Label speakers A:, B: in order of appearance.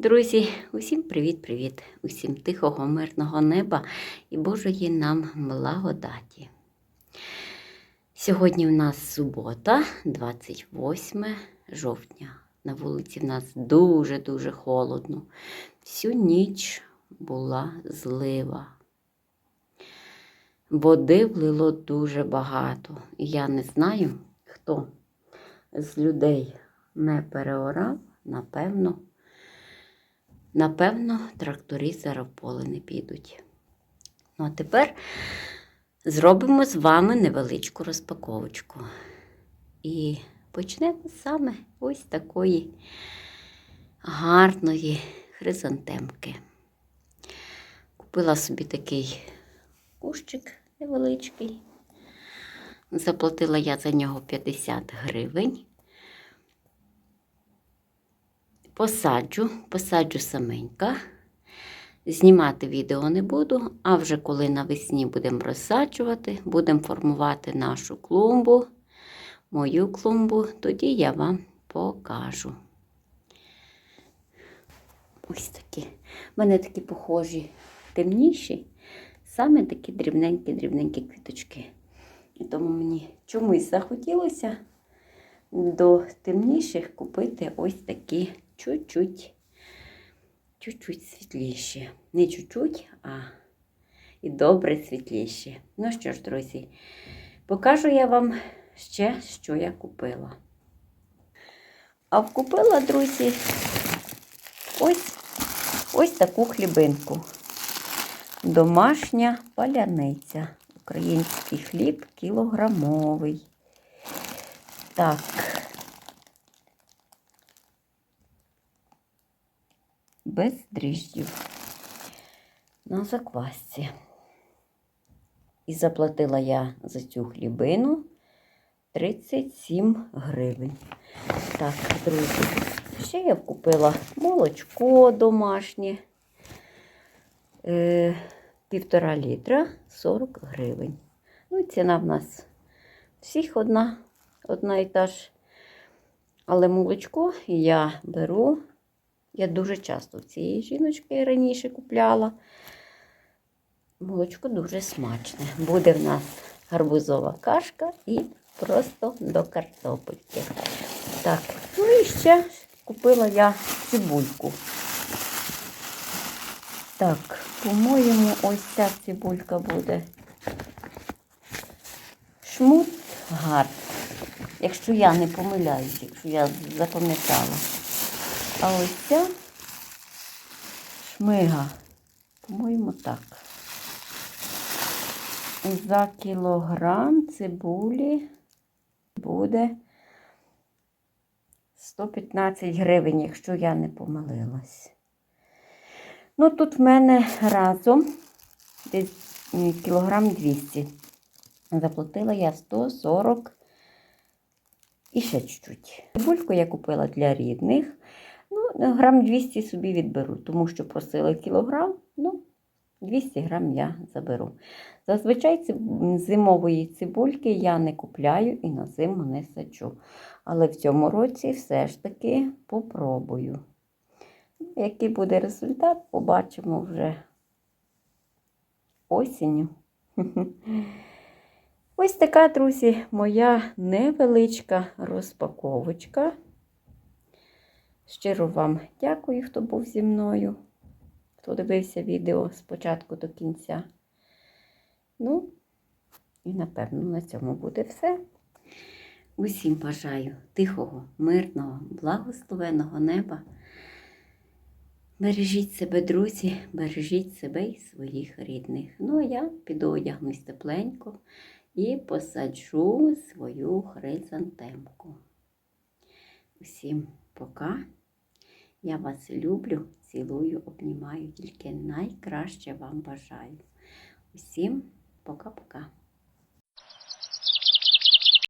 A: Друзі, усім привіт-привіт! Усім тихого, мирного неба і Божої нам благодаті. Сьогодні в нас субота, 28 жовтня. На вулиці в нас дуже-дуже холодно. Всю ніч була злива. Води влило дуже багато. І я не знаю, хто з людей не переорав, напевно. Напевно, трактористи зараз в поле не підуть. Ну, а тепер зробимо з вами невеличку розпаковочку. І почнемо саме ось такої гарної хризантемки. Купила собі такий кущик невеличкий. Заплатила я за нього 50 гривень. Посаджу, посаджу саменька. Знімати відео не буду, а вже коли навесні будемо розсаджувати, будемо формувати нашу клумбу, мою клумбу, тоді я вам покажу. Ось такі. У мене такі похожі, темніші, саме такі дрібненькі-дрібненькі квіточки. І тому мені чомусь захотілося до темніших купити ось такі чуть-чуть, чуть-чуть світліші. Не чуть-чуть, а і добре світліші. Ну що ж, друзі, покажу я вам ще, що я купила. А вкупила, друзі, ось, ось таку хлібинку. Домашня паляниця. Український хліб кілограмовий. Так. Без дріждів. На заквасці. І заплатила я за цю хлібину 37 гривень. Так, друзі, ще я купила молочко домашнє. Е, півтора літра 40 гривень. Ну ціна в нас всіх одна, одна і та ж. Але молочко я беру. Я дуже часто в цієї жіночки раніше купляла. Молочко дуже смачне. Буде в нас гарбузова кашка і просто до картопельки. Так, ну і ще купила я цибульку. Так, по-моєму, ось ця цибулька буде шмут гард. Якщо я не помиляюсь, якщо я запам'ятала. А ось ця шмига, по-моєму, так. За кілограм цибулі буде 115 гривень, якщо я не помилилась. Ну, тут в мене разом десь кілограм 200. Заплатила я 140 і ще чуть-чуть. Цибульку я купила для рідних. Ну, грам 200 собі відберу, тому що просили кілограм, ну, 200 грам я заберу. Зазвичай зимової цибульки я не купляю і на зиму не саджу. Але в цьому році все ж таки попробую. Який буде результат, побачимо вже осінню. Ось така, друзі, моя невеличка розпаковочка. Щиро вам дякую, хто був зі мною, хто дивився відео з початку до кінця. Ну, і напевно на цьому буде все. Усім бажаю тихого, мирного, благословеного неба. Бережіть себе, друзі, бережіть себе і своїх рідних. Ну, а я піду одягнусь тепленько і посаджу свою хризантемку. Усім пока. Я вас люблю, цілую, обнімаю, тільки найкраще вам бажаю. Усім пока-пока.